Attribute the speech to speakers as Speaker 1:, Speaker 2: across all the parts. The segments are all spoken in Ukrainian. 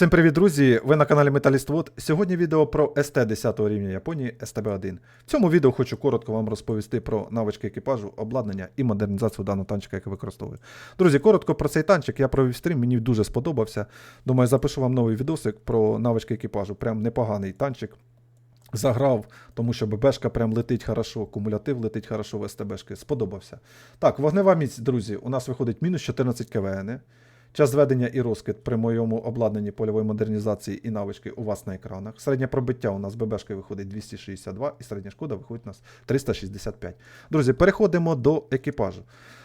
Speaker 1: Всім привіт, друзі! Ви на каналі Металіст Вод. Сьогодні відео про СТ 10 рівня Японії СТБ-1. В цьому відео хочу коротко вам розповісти про навички екіпажу, обладнання і модернізацію даного танчика, який використовую. Друзі, коротко про цей танчик я провів стрім, мені дуже сподобався. Думаю, запишу вам новий відосик про навички екіпажу. Прям непоганий танчик. Заграв, тому що ББшка прям летить хорошо, кумулятив летить хорошо в СТБшки. Сподобався. Так, вогнева міць, друзі, у нас виходить мінус 14 КВН. Час зведення і розкид при моєму обладнанні польової модернізації і навички у вас на екранах. Середнє пробиття у нас ББшки виходить 262 і середня шкода виходить у нас 365. Друзі, переходимо до екіпажу.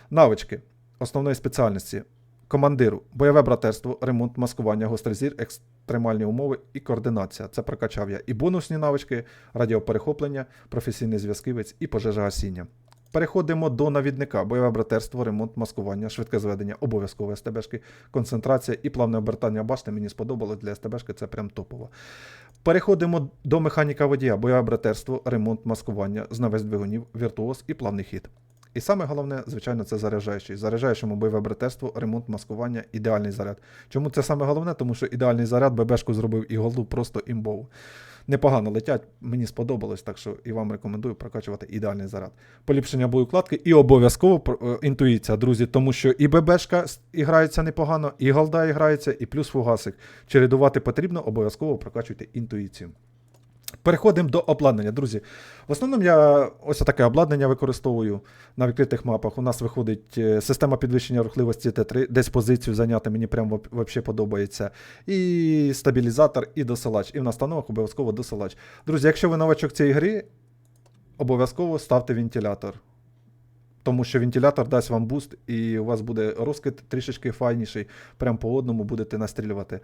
Speaker 1: Навички основної спеціальності. Командиру, бойове братерство, ремонт, маскування, гострий зір, екстремальні умови і координація. Це прокачав я і бонусні навички, радіоперехоплення, професійний зв'язківець і пожежогасіння. Переходимо до навідника, бойове братерство, ремонт, маскування, швидке зведення, обов'язкове СТБшки, концентрація і плавне обертання башти. Мені сподобалось для СТБшки, це прям топово. Переходимо до механіка водія, бойове братерство, ремонт, маскування, знавець двигунів, віртуоз і плавний хід. І саме головне, звичайно, це заряджаючий. Заряджаючому бойове братерство, ремонт, маскування, ідеальний заряд. Чому це саме головне? Тому що ідеальний заряд ББшку зробив і голду просто імбово. Непогано летять, мені сподобалось, так що і вам рекомендую прокачувати ідеальний заряд. Поліпшення боєкладки і обов'язково е, інтуїція, друзі, тому що і ББшка с- і непогано, і голда і грається, і плюс фугасик. Чередувати потрібно, обов'язково прокачуйте інтуїцію. Переходимо до обладнання, друзі. В основному я ось таке обладнання використовую на відкритих мапах. У нас виходить е, система підвищення рухливості Т3, десь позицію зайняти, мені прям взагалі подобається. І стабілізатор, і досилач. І в настановах обов'язково досилач. Друзі, якщо ви новачок цієї гри, обов'язково ставте вентилятор. Тому що вентилятор дасть вам буст, і у вас буде розкид трішечки файніший, прям по одному будете настрілювати.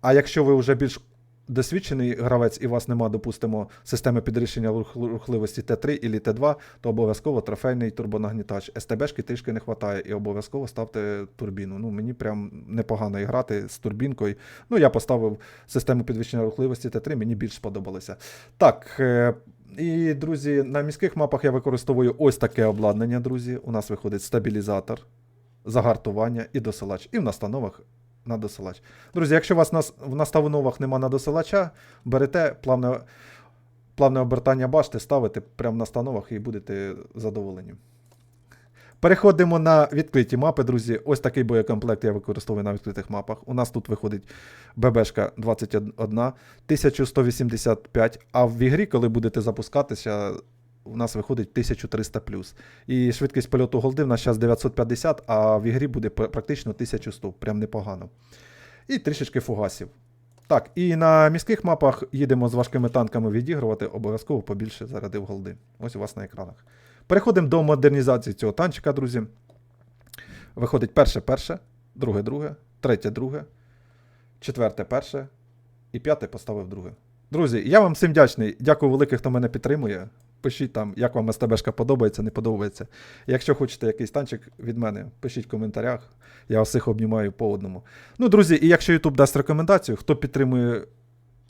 Speaker 1: А якщо ви вже більш досвідчений гравець і вас нема, допустимо, системи підрішення рухливості Т3 і Т2, то обов'язково трофейний турбонагнітач. СТБшки трішки не вистачає, і обов'язково ставте турбіну. Ну, мені прям непогано грати з турбінкою. Ну, я поставив систему підвищення рухливості Т3, мені більш сподобалося. Так. е, І, друзі, на міських мапах я використовую ось таке обладнання, друзі. У нас виходить стабілізатор, загартування і досилач. І в настановах на. Друзі, якщо у вас нас, в настановах нема на досилача, берете плавне, плавне обертання башти, ставите прямо на становах і будете задоволені. Переходимо на відкриті мапи, друзі. Ось такий боєкомплект я використовую на відкритих мапах. У нас тут виходить ББшка 21, 1185, а в ігрі, коли будете запускатися, у нас виходить 1300 І швидкість польоту голди в нас зараз 950, а в ігрі буде практично 1100, прям непогано. І трішечки фугасів. Так, і на міських мапах їдемо з важкими танками відігрувати, обов'язково побільше зарядив голди. Ось у вас на екранах. Переходимо до модернізації цього танчика, друзі. Виходить перше перше, друге друге, третє друге, четверте перше і п'яте поставив друге. Друзі, я вам всім вдячний. Дякую велике, хто мене підтримує. Пишіть там, як вам СТБшка подобається, не подобається. Якщо хочете якийсь танчик від мене, пишіть в коментарях. Я вас всіх обнімаю по одному. Ну, друзі, і якщо YouTube дасть рекомендацію, хто підтримує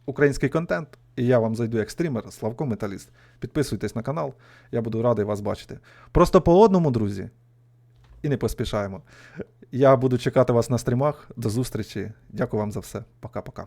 Speaker 1: український контент, і я вам зайду як стрімер, Славко Металіст. Підписуйтесь на канал, я буду радий вас бачити. Просто по одному, друзі, і не поспішаємо. Я буду чекати вас на стрімах. До зустрічі. Дякую вам за все. Пока-пока.